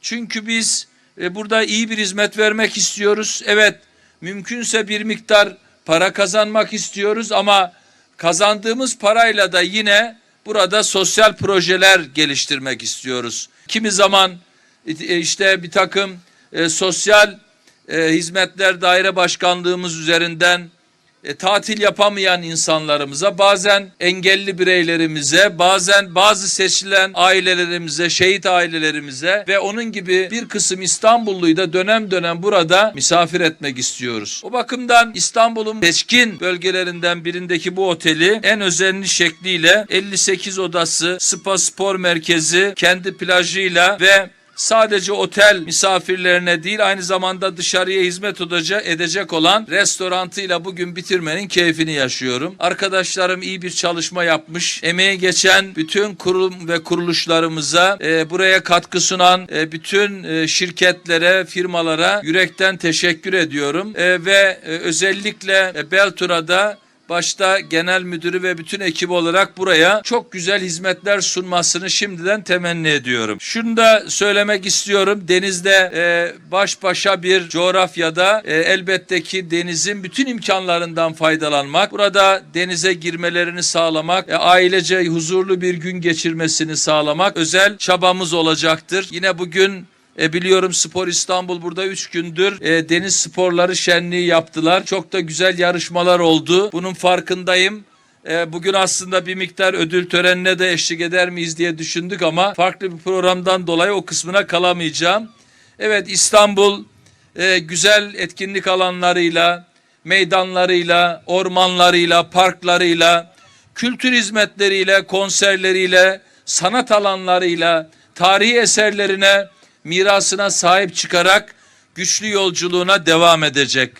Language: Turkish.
Çünkü biz e, burada iyi bir hizmet vermek istiyoruz. Evet, mümkünse bir miktar para kazanmak istiyoruz ama kazandığımız parayla da yine burada sosyal projeler geliştirmek istiyoruz. Kimi zaman e, işte bir takım e, sosyal e, hizmetler daire başkanlığımız üzerinden e, tatil yapamayan insanlarımıza, bazen engelli bireylerimize, bazen bazı seçilen ailelerimize, şehit ailelerimize ve onun gibi bir kısım İstanbulluyu da dönem dönem burada misafir etmek istiyoruz. O bakımdan İstanbul'un seçkin bölgelerinden birindeki bu oteli en özenli şekliyle 58 odası, spa spor merkezi, kendi plajıyla ve sadece otel misafirlerine değil aynı zamanda dışarıya hizmet edecek olan restorantıyla bugün bitirmenin keyfini yaşıyorum. Arkadaşlarım iyi bir çalışma yapmış. Emeği geçen bütün kurum ve kuruluşlarımıza e, buraya katkı sunan e, bütün e, şirketlere, firmalara yürekten teşekkür ediyorum. E, ve e, özellikle e, Beltura'da başta genel müdürü ve bütün ekip olarak buraya çok güzel hizmetler sunmasını şimdiden temenni ediyorum. Şunu da söylemek istiyorum. Denizde e, baş başa bir coğrafyada e, elbette ki denizin bütün imkanlarından faydalanmak, burada denize girmelerini sağlamak, e, ailece huzurlu bir gün geçirmesini sağlamak özel çabamız olacaktır. Yine bugün e, biliyorum Spor İstanbul burada 3 gündür e, deniz sporları şenliği yaptılar. Çok da güzel yarışmalar oldu. Bunun farkındayım. E, bugün aslında bir miktar ödül törenine de eşlik eder miyiz diye düşündük ama farklı bir programdan dolayı o kısmına kalamayacağım. Evet İstanbul e, güzel etkinlik alanlarıyla, meydanlarıyla, ormanlarıyla, parklarıyla, kültür hizmetleriyle, konserleriyle, sanat alanlarıyla, tarihi eserlerine, mirasına sahip çıkarak güçlü yolculuğuna devam edecek.